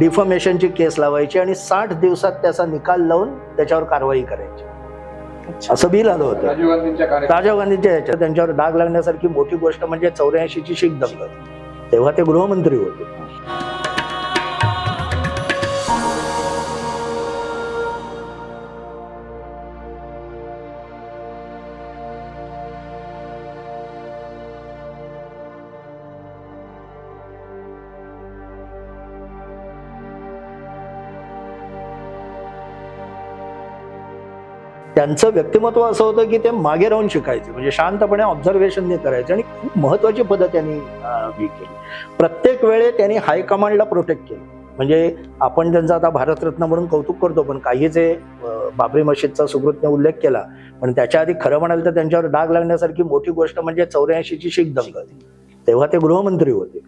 डिफॉमेशनची केस लावायची आणि साठ दिवसात त्याचा निकाल लावून त्याच्यावर कारवाई करायची. असं बिल आलं होतं. राजीव गांधींच्या कार्यक्रमात राजीव गांधींच्या ह्याच्यात त्यांच्यावर डाग लागण्यासारखी मोठी गोष्ट म्हणजे चौऱ्याऐंशीची शीख दंगल. तेव्हा ते गृहमंत्री होते. त्यांचं व्यक्तिमत्व असं होतं की ते मागे राहून शिकायचे. म्हणजे शांतपणे ऑब्झर्वेशन करायचे आणि खूप महत्वाची पदं त्यांनी ही केली. प्रत्येक वेळे त्यांनी हायकमांडला प्रोटेक्ट केलं. म्हणजे आपण त्यांचा आता भारतरत्न म्हणून कौतुक करतो पण काही जे बाबरी मशीदचा सुकृतने उल्लेख केला पण त्याच्या आधी खरं म्हणाल तर त्यांच्यावर डाग लागण्यासारखी मोठी गोष्ट म्हणजे चौऱ्याऐंशीची शीख दंगल तेव्हा ते गृहमंत्री होते.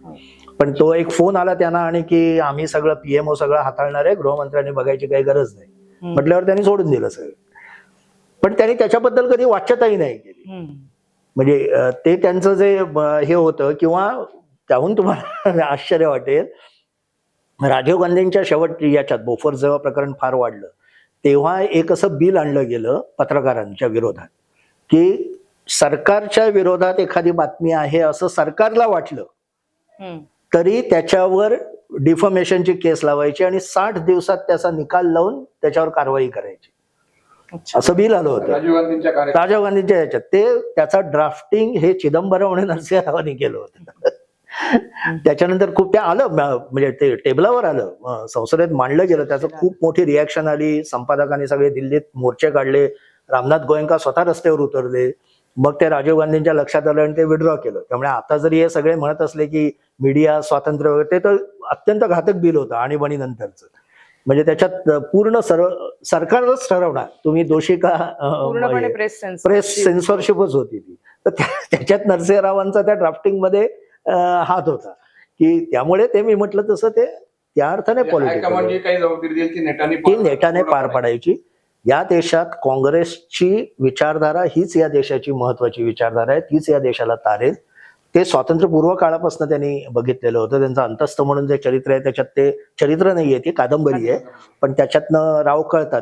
पण तो एक फोन आला त्यांना आणि की आम्ही सगळं पीएमओ सगळं हाताळणार आहे गृहमंत्र्यांनी बघायची काही गरज नाही. म्हटल्यावर त्यांनी सोडून दिलं सगळं. पण त्यांनी त्याच्याबद्दल कधी वाच्यताही नाही केली. म्हणजे ते त्यांचं जे हे होतं किंवा त्याहून तुम्हाला आश्चर्य वाटेल राजीव गांधींच्या शेवट याच्यात बोफर जेव्हा प्रकरण फार वाढलं तेव्हा एक असं बिल आणलं गेलं पत्रकारांच्या विरोधात की सरकारच्या विरोधात एखादी बातमी आहे असं सरकारला वाटलं. तरी त्याच्यावर डिफॉमेशनची केस लावायची आणि साठ दिवसात त्याचा निकाल लावून त्याच्यावर कारवाई करायची. असं बिल आलं होतं. राजीव गांधींच्या कार्यक्रमात राजीव गांधींच्या ह्याच्यात ते त्याचा ड्राफ्टिंग हे चिदंबरम आणि नरसिंह रावांनी केलं होतं. त्याच्यानंतर खूप ते आलं म- म्हणजे ते टेबलावर आलं. संसदेत मांडलं गेलं. त्याचं खूप मोठी रिॲक्शन आली. संपादकांनी सगळे दिल्लीत मोर्चे काढले. रामनाथ गोयंका स्वतः रस्त्यावर उतरले. मग ते राजीव गांधींच्या लक्षात आलं आणि ते विड्रॉ केलं. त्यामुळे आता जरी हे सगळे म्हणत असले की मीडिया स्वातंत्र्य वगैरे ते तर अत्यंत घातक बिल होतं. आणीबाणी नंतरचं. म्हणजे त्याच्यात पूर्ण सर्व सरकारच ठरवणार. तुम्ही दोषी का प्रेस सेन्स प्रेस सेन्सॉरशिपच होती ती. तर त्या- त्याच्यात नरसिंहरावांचा त्या ड्राफ्टिंगमध्ये हात होता. की त्यामुळे ते मी म्हटलं तसं ते त्या अर्थाने हायकमांड जी पॉलिटिकल काही जबाबदारी देईल ती नेटाने ती नेटाने पार पडायची. या देशात काँग्रेसची विचारधारा हीच या देशाची महत्वाची विचारधारा आहे तीच या देशाला तारेल. ते स्वातंत्र्यपूर्व काळापासून त्यांनी बघितलेलं होतं. त्यांचं अंतस्थ म्हणून जे चरित्र आहे त्याच्यात ते चरित्र नाहीये ती कादंबरी आहे. पण त्याच्यातनं राव कळतात.